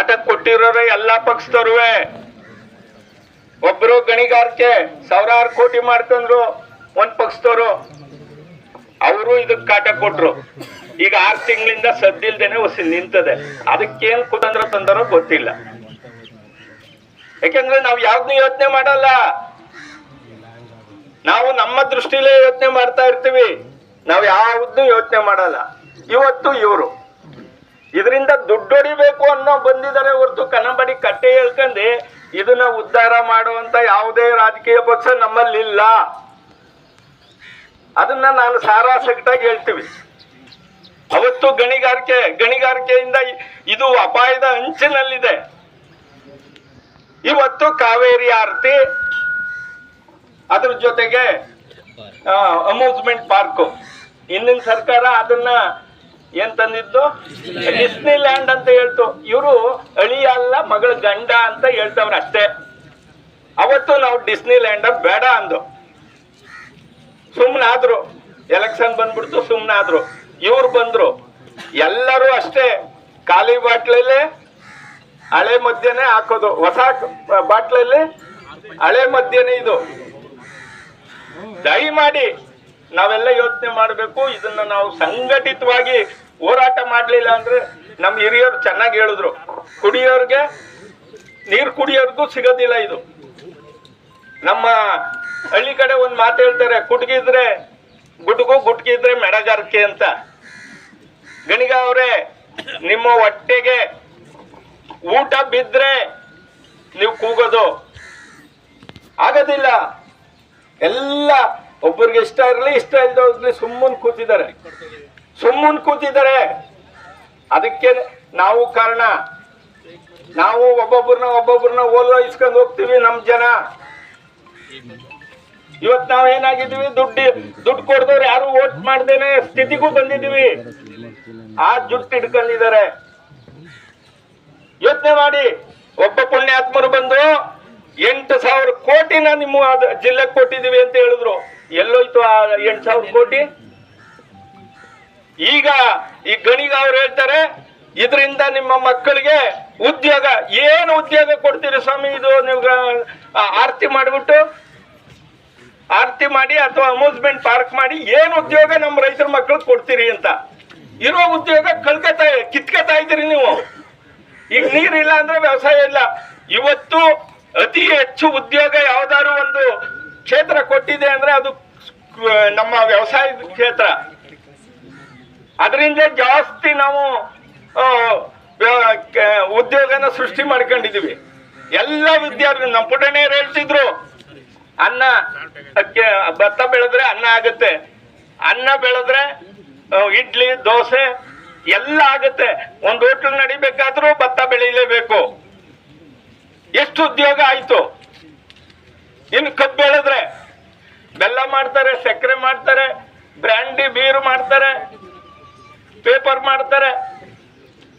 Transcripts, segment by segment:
ಕಾಟ ಕೊಟ್ಟಿರೋರೆ ಎಲ್ಲಾ ಪಕ್ಷದವ್ರುವೆ. ಒಬ್ರು ಗಣಿಗಾರಿಕೆ ಸಾವಿರಾರು ಕೋಟಿ ಮಾಡ್ತಂದ್ರು ಒಂದ್ ಪಕ್ಷದವ್ರು. ಅವರು ಇದಕ್ ಕಾಟ ಕೊಟ್ರು. ಈಗ ಆರ್ ತಿಂಗಳಿಂದ ಸದ್ದಿಲ್ದೇನೆ ಉಸಿ ನಿಂತದೆ. ಅದಕ್ಕೇನ್ ಕುತಂದ್ರ ತಂದರೋ ಗೊತ್ತಿಲ್ಲ. ಯಾಕೆಂದ್ರೆ ನಾವು ಯಾವ್ದನ್ನೂ ಯೋಚನೆ ಮಾಡಲ್ಲ. ನಾವು ನಮ್ಮ ದೃಷ್ಟಿಲೇ ಯೋಚನೆ ಮಾಡ್ತಾ ಇರ್ತೀವಿ. ನಾವು ಯಾವ್ದನ್ನೂ ಯೋಚನೆ ಮಾಡಲ್ಲ. ಇವತ್ತು ಇವರು. ಇದರಿಂದ ದುಡ್ಡು ಹೊಡಿಬೇಕು ಅನ್ನೋ ಬಂದಿದ್ದಾರೆ ಹೊರತು ಕನ್ನಂಬಡಿ ಕಟ್ಟೆ ಹೇಳ್ಕೊಂಡು ಇದನ್ನ ಉದ್ಧಾರ ಮಾಡುವಂತ ಯಾವುದೇ ರಾಜಕೀಯ ಪಕ್ಷ ನಮ್ಮಲ್ಲಿಲ್ಲ. ಅದನ್ನ ನಾನು ಸಾರಾಸಗಟಾಗಿ ಹೇಳ್ತೀವಿ. ಅವತ್ತು ಗಣಿಗಾರಿಕೆ, ಗಣಿಗಾರಿಕೆಯಿಂದ ಇದು ಅಪಾಯದ ಅಂಚಿನಲ್ಲಿದೆ. ಇವತ್ತು ಕಾವೇರಿ ಆರತಿ, ಅದ್ರ ಜೊತೆಗೆ ಅಮ್ಯೂಸ್ಮೆಂಟ್ ಪಾರ್ಕ್ ಹಿಂದಿನ ಸರ್ಕಾರ ಅದನ್ನ ಏನ್ ತಂದಿದ್ದು ಡಿಸ್ನಿ ಲ್ಯಾಂಡ್ ಅಂತ ಹೇಳ್ತು. ಇವರು ಅಳಿಯ ಅಲ್ಲ ಮಗಳ ಗಂಡ ಅಂತ ಹೇಳ್ತವ್ರ ಅಷ್ಟೇ. ಅವತ್ತು ನಾವು ಡಿಸ್ನಿ ಲ್ಯಾಂಡ್ ಬೇಡ ಅಂದು. ಸುಮ್ನಾದ್ರು. ಎಲೆಕ್ಷನ್ ಬಂದ್ಬಿಡ್ತು, ಸುಮ್ನಾದ್ರು. ಇವ್ರು ಬಂದ್ರು. ಎಲ್ಲರೂ ಅಷ್ಟೇ. ಖಾಲಿ ಬಾಟ್ಲಲ್ಲಿ, ಹಳೆ ಮದ್ಯನೇ ಹಾಕೋದು. ಹೊಸ ಬಾಟ್ಲಲ್ಲಿ ಹಳೆ ಮದ್ಯನೇ ಇದು. ದಯಮಾಡಿ ನಾವೆಲ್ಲ ಯೋಚನೆ ಮಾಡಬೇಕು, ಇದನ್ನ ನಾವು ಸಂಘಟಿತವಾಗಿ ಹೋರಾಟ ಮಾಡಲಿಲ್ಲ ಅಂದ್ರೆ ನಮ್ಮ ಹಿರಿಯರು ಚೆನ್ನಾಗಿ ಹೇಳಿದ್ರು. ಕುಡಿಯೋರ್ಗೆ ನೀರು ಕುಡಿಯೋರ್ಗೂ ಸಿಗೋದಿಲ್ಲ ಇದು. ನಮ್ಮ ಹಳ್ಳಿ ಕಡೆ ಒಂದು ಮಾತು ಹೇಳ್ತಾರೆ, ಕುಟ್ಗಿದ್ರೆ ಗುಡ್ಗು, ಗುಟ್ಗಿದ್ರೆ ಮೆಡಗಾರಿಕೆ ಅಂತ. ಗಣಿಗ ಅವರೇ, ನಿಮ್ಮ ಹೊಟ್ಟೆಗೆ ಊಟ ಬಿದ್ರೆ ನೀವು ಕೂಗೋದು. ಆಗೋದಿಲ್ಲ. ಎಲ್ಲ ಒಬ್ಬರಿಗೆ ಇಷ್ಟ ಇರಲಿ, ಇಷ್ಟ ಹೋಗ್ಲಿ ಸುಮ್ಮನ್ ಕೂತಿದ್ದಾರೆ. ಸುಮ್ಮನ್ ಕೂತಿದ್ದಾರೆ. ಅದಕ್ಕೆ ನಾವು ಕಾರಣ. ನಾವು ಒಬ್ಬೊಬ್ಬರನ್ನ ಒಬ್ಬೊಬ್ಬರನ್ನ ಓಲೈಸ್ಕೊಂಡು ಹೋಗ್ತೀವಿ ನಮ್ ಜನ. ಇವತ್ ನಾವ್ ಏನಾಗಿದ್ದೀವಿ? ದುಡ್ಡು ದುಡ್ಡು ಕೊಡ್ದವ್ರು ಯಾರು ವೋಟ್ ಮಾಡ್ದೇನೆ ಸ್ಥಿತಿಗೂ ಬಂದಿದ್ದೀವಿ. ಆ ಜುಟ್ಟು ಹಿಡ್ಕೊಂಡಿದ್ದಾರೆ ಯೋಚನೆ ಮಾಡಿ. ಒಬ್ಬ ಪುಣ್ಯಾತ್ಮರು ಬಂದು ಎಂಟು ಸಾವಿರ ಕೋಟಿನ ನಿಮ್ಮ ಜಿಲ್ಲೆಗೆ ಕೊಟ್ಟಿದೀವಿ ಅಂತ ಹೇಳಿದ್ರು. ಎಲ್ಲೋಯ್ತು ಆ ಎಂಟು ಸಾವಿರ ಕೋಟಿ? ಈಗ ಈ ಗಣಿಗ ಅವ್ರು ಹೇಳ್ತಾರೆ, ಇದರಿಂದ ನಿಮ್ಮ ಮಕ್ಕಳಿಗೆ ಉದ್ಯೋಗ, ಏನು ಉದ್ಯೋಗ ಕೊಡ್ತೀರಿ ಸ್ವಾಮಿ? ಇದು ನೀವು ಆರತಿ ಮಾಡಿಬಿಟ್ಟು, ಆರ್ತಿ ಮಾಡಿ ಅಥವಾ ಅಮ್ಯೂಸ್ಮೆಂಟ್ ಪಾರ್ಕ್ ಮಾಡಿ ಏನು ಉದ್ಯೋಗ ನಮ್ಮ ರೈತರ ಮಕ್ಕಳಿಗೆ ಕೊಡ್ತೀರಿ ಅಂತ. ಇರೋ ಉದ್ಯೋಗ ಕಳ್ಕೊತಾ ಕಿತ್ಕೊತಾ ಇದ್ದೀರಿ ನೀವು. ಈಗ ನೀರಿಲ್ಲ ಅಂದ್ರೆ ವ್ಯವಸಾಯ ಇಲ್ಲ. ಇವತ್ತು ಅತಿ ಹೆಚ್ಚು ಉದ್ಯೋಗ ಯಾವ್ದಾದ್ರು ಒಂದು ಕ್ಷೇತ್ರ ಕೊಟ್ಟಿದೆ ಅಂದ್ರೆ ಅದು ನಮ್ಮ ವ್ಯವಸಾಯದ ಕ್ಷೇತ್ರ. ಅದರಿಂದ ಜಾಸ್ತಿ ನಾವು ಉದ್ಯೋಗನ ಸೃಷ್ಟಿ ಮಾಡ್ಕೊಂಡಿದೀವಿ ಎಲ್ಲ ವಿದ್ಯಾರ್ಥಿ, ನಮ್ಮ ಪುಟನೇ ಹೇಳ್ತಿದ್ರು, ಅನ್ನ ಭತ್ತ ಬೆಳೆದ್ರೆ ಅನ್ನ ಆಗುತ್ತೆ. ಅನ್ನ ಬೆಳೆದ್ರೆ ಇಡ್ಲಿ, ದೋಸೆ ಎಲ್ಲ ಆಗುತ್ತೆ. ಒಂದು ಹೋಟ್ಲ್ ನಡಿಬೇಕಾದ್ರೂ ಭತ್ತ ಬೆಳೀಲೇಬೇಕು ಎಷ್ಟು ಉದ್ಯೋಗ ಆಯ್ತು? ಇನ್ನು ಕಬ್ಬು ಹೇಳಿದ್ರೆ ಬೆಲ್ಲ ಮಾಡ್ತಾರೆ, ಸಕ್ಕರೆ ಮಾಡ್ತಾರೆ ಬ್ರ್ಯಾಂಡಿ ಬೀರು ಮಾಡ್ತಾರೆ ಪೇಪರ್ ಮಾಡ್ತಾರೆ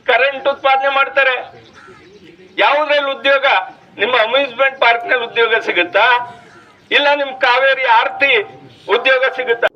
ಕರೆಂಟ್ ಉತ್ಪಾದನೆ ಮಾಡ್ತಾರೆ. ಯಾವುದ್ರಲ್ಲಿ ಉದ್ಯೋಗ? ನಿಮ್ಮ ಅಮ್ಯೂಸ್ಮೆಂಟ್ ಪಾರ್ಕ್ನಲ್ಲಿ ಉದ್ಯೋಗ ಸಿಗುತ್ತಾ? ಇಲ್ಲ ನಿಮ್ ಕಾವೇರಿ ಆರ್ತಿ ಉದ್ಯೋಗ ಸಿಗುತ್ತಾ?